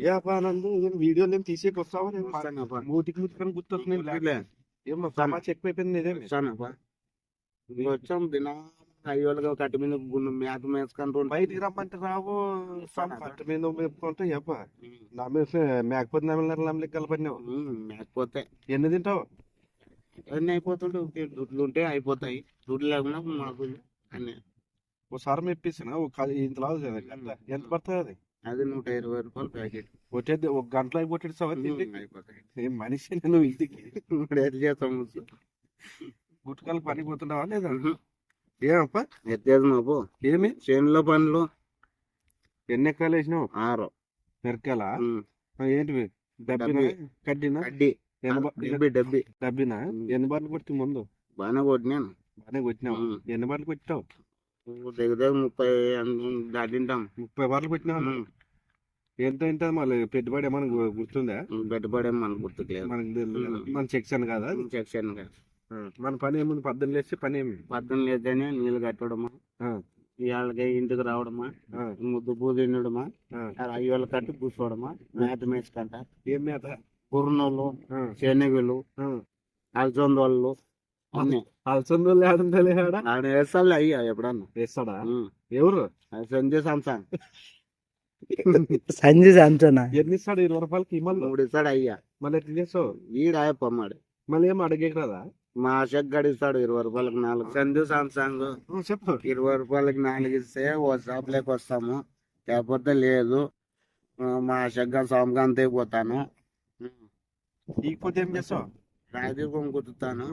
ఏ అబ్బా నందు ఏం వీడియోలు ఏం తీసేకి వస్తావా? నేను. మూతికి గుర్తొస్తున్నాయి వద్దులే. ఏం సమాచారం ఎక్కువైపోయింది ఇదేమి వస్తానప్పా. ఇంక వచ్చాం దినా అయ్యోళ్ళగా కట్టి మీద గుండు మేత మేసుకుంటూ బయటికి రమ్మంటే రావు. పట్టు మీద మేపుకుంటే చెప్ప నా మీద మేకపోతే నమ్మలేరు నమ్మలేక కలపడినావు. మేకపోతే. ఎన్ని తింటావు? అన్ని అయిపోతుంటే దుడ్లు ఉంటే అయిపోతాయి. దుడ్లు లేకుండా మాకు అన్ని. ఒకసారి మెప్పిసిన ఒక ఇంతలా. ఎంత పడుతుంది అది? అది నూట ఇరవై రూపాయలు ప్యాకెట్. కొట్టేది ఒక గంటలో అయిపోతాయి ఏం మనిషి నువ్వు ఇంటికి. ఎట్లా చేస్తాం గుట్టకాలకు పని పోతున్నావా లేదా? ఏమప్పా? ఎత్తేది మాకు ఏమి? చేనులో పనులు. ఎన్ని ఎకరాలు వేసినావు? ఆరు. మిరకాయల ఉమ్. ఏంటివి? డబ్బినా? డబ్బి. కడ్డినా? కడ్డీ. డబ్బి డబ్బి. డబ్బినా. ఎన్ని బాటలు కొట్టి ముందు? బాగానే కొట్టినాను. బాగానే కొట్టినావు. ఎన్ని బాటలు కొట్టావు? దగ్గర దగ్గర ముప్పై దాటింటాం ముప్పై బాటలు ఉమ్. ఎంత ఎంత మళ్ళీ? పెట్టుబడి ఏమైనా గుర్తుందా? పెట్టుబడి మనకు గుర్తుకులేదు. మనకి కదా. మన సెక్షన్ కదా. సెక్షన్ ఆ, మన పని ఏముంది? పద్దెనిమిది లేచి పని ఏమి? పద్దెనిమిది లేదని నీళ్ళు కట్టడమా? ఇవాళకి ఇంటికి రావడమా? ముద్దు పూజ తినడమా. అయ్యోళ్ళ కట్టి కూర్చోవడమా? మేత మేసుకంట ఏం మేత కుర్నోళ్ళు ఆ, శనగలు. అలసందోళ్ళు అన్నీ అలసందు లేడంటే ఆడ ఆడ వేస్తాలే అయ్యా ఎప్పుడన్నా. వేస్తాడా. ఎవరు? సంజయ్ సాంసాంగ్ సంజయ్ సాంసనా ఎన్ని ఇస్తాడు ఇరవై రూపాయలకి ఇమ్మల్లు మూడు ఇస్తాడు అయ్యా. మళ్ళీ ఎట్లా చేస్తావు? ఈడాయప్పమ్మాడు మళ్ళీ ఏం అడిగేకి రాదా? మా షక్ గడిస్తాడు ఇరవై రూపాయలకి నాలుగు. సంజయ్ సాంసాంగ్ చెప్పు. ఇరవై రూపాయలకి నాలుగు ఇస్తే ఓ షాప్లోకి వస్తాము. లేకపోతే లేదు. మా షగ్గా సోమకాంత్ అయిపోతాను ఈకపోతే ఏం చేస్తావు? రాజీవ్ కొనుక్కుతాను